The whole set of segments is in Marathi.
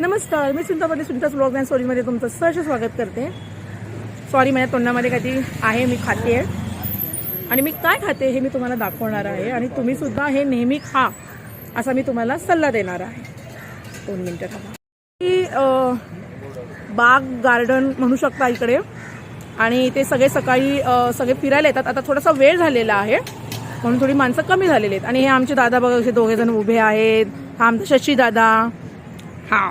नमस्कार मी सुनीता पाटील सुनीता ब्लॉग अँड स्टोरीमध्ये तुमचं सहज स्वागत करते. सॉरी माझ्या तोंडामध्ये काहीतरी आहे मी खाते आणि मी काय खाते हे मी तुम्हाला दाखवणार आहे आणि तुम्ही सुद्धा हे नेहमी खा असा मी तुम्हाला सल्ला देणार आहे. दोन मिनटं थांबा. की बाग गार्डन म्हणू शकता इकडे. आणि ते सगळे सकाळी सगळे फिरायला येतात. आता थोडासा वेळ झालेला आहे. म्हणून थोडी माणसं कमी झालेली आहेत. आणि हे आमचे दादा बघा असे दोघे जण उभे आहेत. हा आमचा शशी दादा. हा.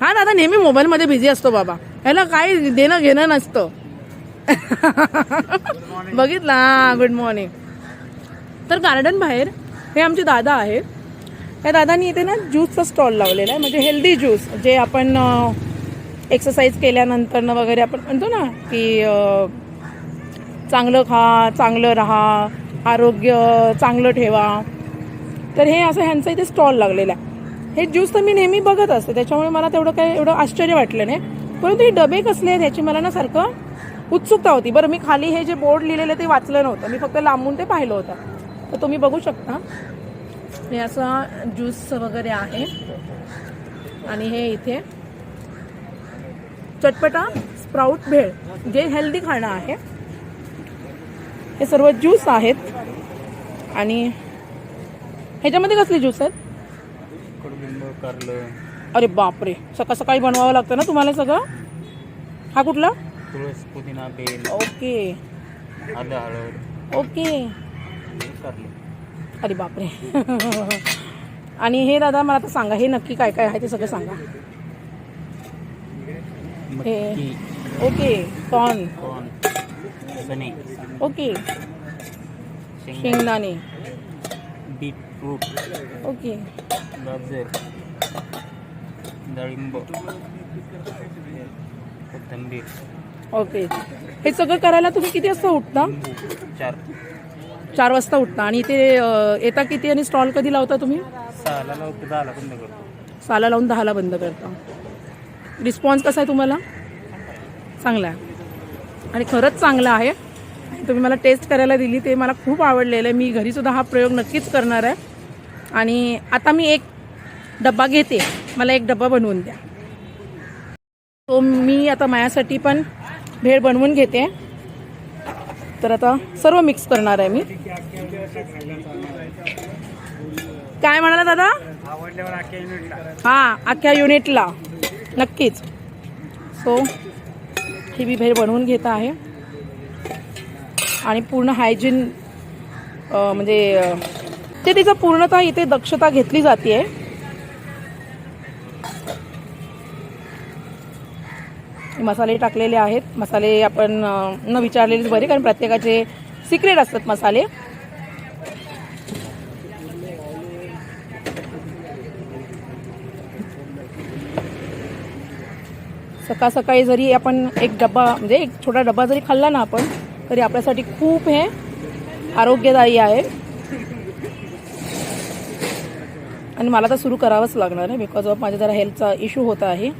हा दादा नेहमी मोबाईलमध्ये बिझी असतो बाबा. ह्याला काय देणं घेणं नसतं. बघितला? गुड मॉर्निंग तर गार्डन बाहेर हे आमचे दादा आहेत. त्या दादानी इथे ना ज्यूसचा स्टॉल लावलेला आहे. म्हणजे हेल्दी ज्यूस जे आपण एक्सरसाइज केल्यानंतर वगैरे आपण म्हणतो ना की चांगलं खा चांगलं राहा आरोग्य चांगलं ठेवा. तर हे असं ह्यांचं इथे स्टॉल लागलेला आहे. हे ज्यूस तर मी नेहमी बघत असते त्याच्यामुळे मला तेवढं काही एवढं आश्चर्य वाटलं नाही. परंतु हे डबे कसले आहेत ह्याची मला ना सारखं उत्सुकता होती. बरं मी खाली हे जे बोर्ड लिहिलेलं ते वाचलं नव्हतं. मी फक्त लांबून ते पाहिलं होतं. तर तुम्ही बघू शकता. हे असं ज्यूस वगैरे आहे. आणि हे इथे चटपटा स्प्राऊट भेळ जे हेल्दी खाणं आहे. हे सर्व ज्यूस आहेत. आणि ह्याच्यामध्ये कसले ज्यूस आहेत? कारलं. अरे बापरे. सकाळ सकाळी बनवावं लागतं ना तुम्हाला सगळं? हा कुठला? तुळस पुदिना बेल ओके. आलं हळद. ओके. हे कारलं. अरे बापरे. आणि हे दादा मला आता सांगा हे नक्की काय काय आहे ते सगळं सांगा. मटकी. ओके. कॉर्न. कॉर्न. चणे. ओके. शेंगा शेंगदाणे. बीटरूट. ओके. गाजर. डाळिंब कोथिंबीर. ओके. हे सगळं करायला तुम्ही किती वाजता उठता? चार. चार वाजता उठता. आणि ते अं, येता किती आणि स्टॉल कधी लावता तुम्ही? सहाला लावतो दहाला बंद करतो. साला लावून दहाला बंद करता. रिस्पॉन्स कसा आहे तुम्हाला? चांगला आहे. आणि खरंच चांगला आहे. तुम्ही मला टेस्ट करायला दिली ते मला खूप आवडलेलं आहे. मी घरीसुद्धा हा प्रयोग नक्कीच करणार आहे. आणि आता मी एक डब्बा घेते. मला एक डब्बा बनवून द्या. तो मी आता माझ्यासाठी पण भेळ बनवून घेते. तर आता सर्व मिक्स करणार आहे मी. काय म्हणाला दादा? हा अख्ख्या युनिटला नक्कीच. सो ही मी भेळ बनवून घेत आहे. आणि पूर्ण हायजीन म्हणजे ते तिचं पूर्णतः इथे दक्षता घेतली जाते आहे मसाले टाकलेले आहेत. मसाले आपण न विचारलेलेच बरे कारण प्रत्येकाचे सिक्रेट असतात मसाले. सकाळ सकाळी जरी आपण एक डबा म्हणजे एक छोटा डबा जरी खाल्ला ना आपण तरी आपल्यासाठी खूप हे आरोग्यदायी आहे. आणि मला तर सुरू करावंच लागणार आहे बिकॉज ऑफ माझ्या जरा हेल्थचा इश्यू होता आहे.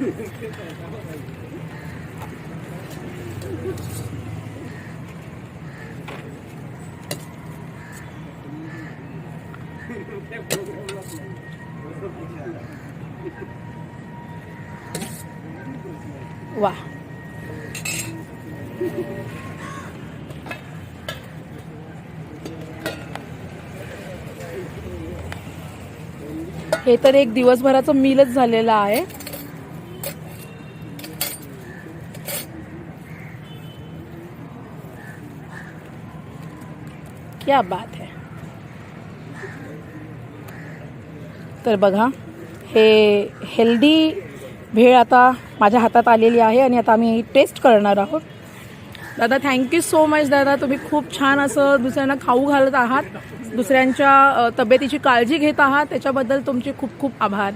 वा. हे तर एक दिवसभराचं मीलच झालेलं आहे. क्या बात है। तर बघा हे हेल्दी भेळ आता माझ्या हातात आलेली आहे आणि आता आम्ही टेस्ट करणार आहोत. दादा थँक्यू सो मच दादा. तुम्ही खूप छान असं दुसऱ्यांना खाऊ घालत आहात. दुसऱ्यांच्या तब्येतीची काळजी घेत आहात. त्याच्याबद्दल तुमचे खूप खूप आभार.